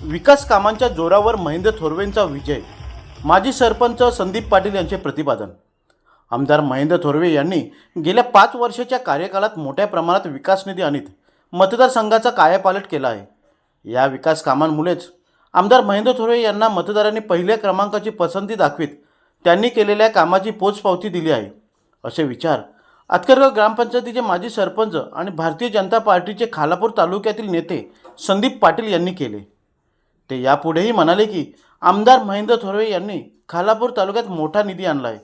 विकास कामांच्या जोरावर महेंद्र थोरवेंचा विजय माजी सरपंच संदीप पाटील यांचे प्रतिपादन. आमदार महेंद्र थोरवे यांनी गेल्या पाच वर्षाच्या कार्यकाळात मोठ्या प्रमाणात विकास निधी आणीत मतदारसंघाचा कायापालट केला आहे. या विकास कामांमुळेच आमदार महेंद्र थोरवे यांना मतदारांनी पहिल्या क्रमांकाची पसंती दाखवीत त्यांनी केलेल्या कामाची पोचपावती दिली आहे. असे विचार आतकरगाव ग्रामपंचायतीचे माजी सरपंच आणि भारतीय जनता पार्टीचे खालापूर तालुक्यातील नेते संदीप पाटील यांनी केले. ते यापुढेही म्हणाले की आमदार महेंद्र थोरवे यांनी खालापूर तालुक्यात मोठा निधी आणला आहे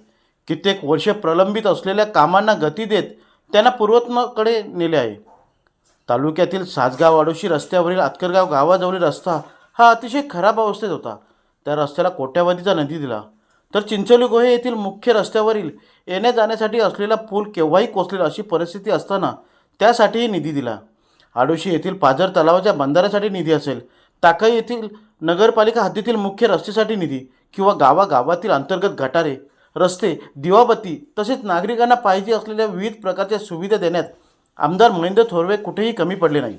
कित्येक वर्ष प्रलंबित असलेल्या कामांना गती देत त्यांना पूर्वत्मकडे नेले आहे. तालुक्यातील सासगाव आडोशी रस्त्यावरील आतकरगाव गावाजवळील रस्ता हा अतिशय खराब अवस्थेत होता. त्या रस्त्याला कोट्यावधीचा निधी दिला. तर चिंचोली गोहे येथील मुख्य रस्त्यावरील येण्या जाण्यासाठी असलेला पूल केव्हाही कोसलेला अशी परिस्थिती असताना त्यासाठीही निधी दिला. आडोशी येथील पाझर तलावाच्या बंधाऱ्यासाठी निधी असेल. टाकाई येथील नगरपालिका हद्दीतील मुख्य रस्त्यासाठी निधी किंवा गावागावातील अंतर्गत गटारे रस्ते दिवाबत्ती तसेच नागरिकांना पाहिजे असलेल्या विविध प्रकारच्या सुविधा देण्यात आमदार महेंद्र थोरवे कुठेही कमी पडले नाही.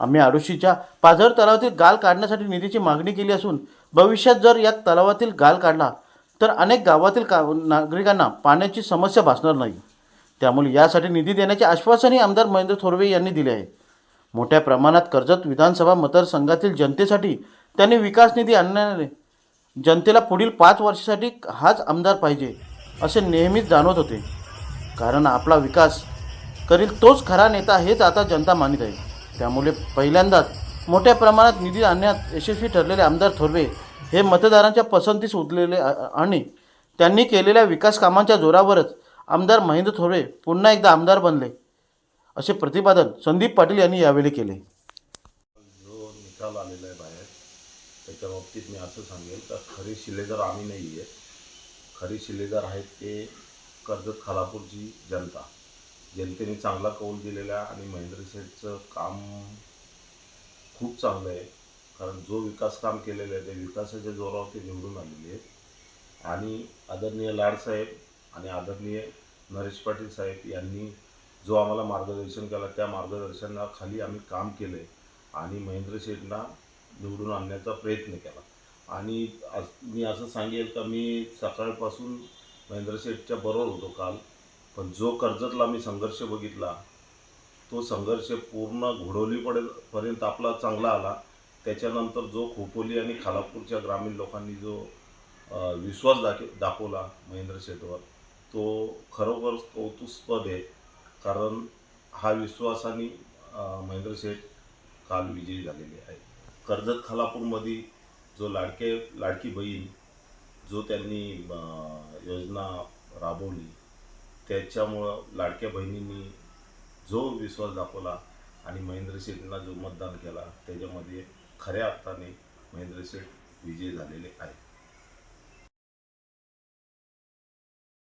आम्ही आडोशीच्या पाझर तलावातील गाल काढण्यासाठी निधीची मागणी केली असून भविष्यात जर या तलावातील गाल काढला तर अनेक गावातील का नागरिकांना पाण्याची समस्या भासणार नाही. त्यामुळे यासाठी निधी देण्याचे आश्वासनही आमदार महेंद्र थोरवे यांनी दिले आहे. मोठ्या प्रमाणात कर्जत विधानसभा मतदारसंघातील जनतेसाठी त्यांनी विकास निधी आणणारे जनतेला पुढील पाच वर्षासाठी हाच आमदार पाहिजे असे नेहमीच जाणवत होते. कारण आपला विकास करील तोच खरा नेता हेच आता जनता मानित आहे. त्यामुळे पहिल्यांदाच मोठ्या प्रमाणात निधी आणण्यात यशस्वी ठरलेले आमदार थोरवे हे मतदारांच्या पसंतीस उतलेले आणि त्यांनी केलेल्या विकास कामांच्या जोरावरच आमदार महेंद्र थोरवे पुन्हा एकदा आमदार बनले. असे प्रतिपादन संदीप पाटील यांनी यावेळी केले. जो निकाल आलेला आहे बाहेर त्याच्या बाबतीत मी असं सांगेल का खरे शिलेदार आम्ही नाही आहे खरे शिलेदार आहेत ते कर्जत खालापूरची जनता जनतेने चांगला कौल दिलेला आहे आणि महेंद्र शेठचं काम खूप चांगलं आहे. कारण जो विकास काम केलेलं आहे ते विकासाच्या जोरावर ते निवडून आलेले आहेत. आणि आदरणीय लाडसाहेब आणि आदरणीय नरेश पाटील साहेब यांनी जो आम्हाला मार्गदर्शन केला त्या मार्गदर्शनाखाली आम्ही काम केलं आहे आणि महेंद्र शेठना निवडून आणण्याचा प्रयत्न केला. आणि आज- मी असं सांगेल का मी सकाळपासून महेंद्र शेठच्या बरोबर होतो काल पण जो कर्जतला मी संघर्ष बघितला तो संघर्ष पूर्ण घोडवलीपडे पर्यंत आपला चांगला आला. त्याच्यानंतर जो खोपोली आणि खालापूरच्या ग्रामीण लोकांनी जो विश्वास दाख दाखवला महेंद्र शेठवर तो खरोखर कौतुस्पद आहे. कारण हा विश्वासाने महेंद्र शेठ काल विजयी झालेले आहे कर्जत खालापूरमध्ये जो लाडके लाडकी बहीण जो त्यांनी योजना राबवली त्याच्यामुळं लाडक्या बहिणींनी जो विश्वास दाखवला आणि महेंद्र शेठना जो मतदान केला त्याच्यामध्ये खऱ्या अर्थाने महेंद्र शेठ विजयी झालेले आहेत.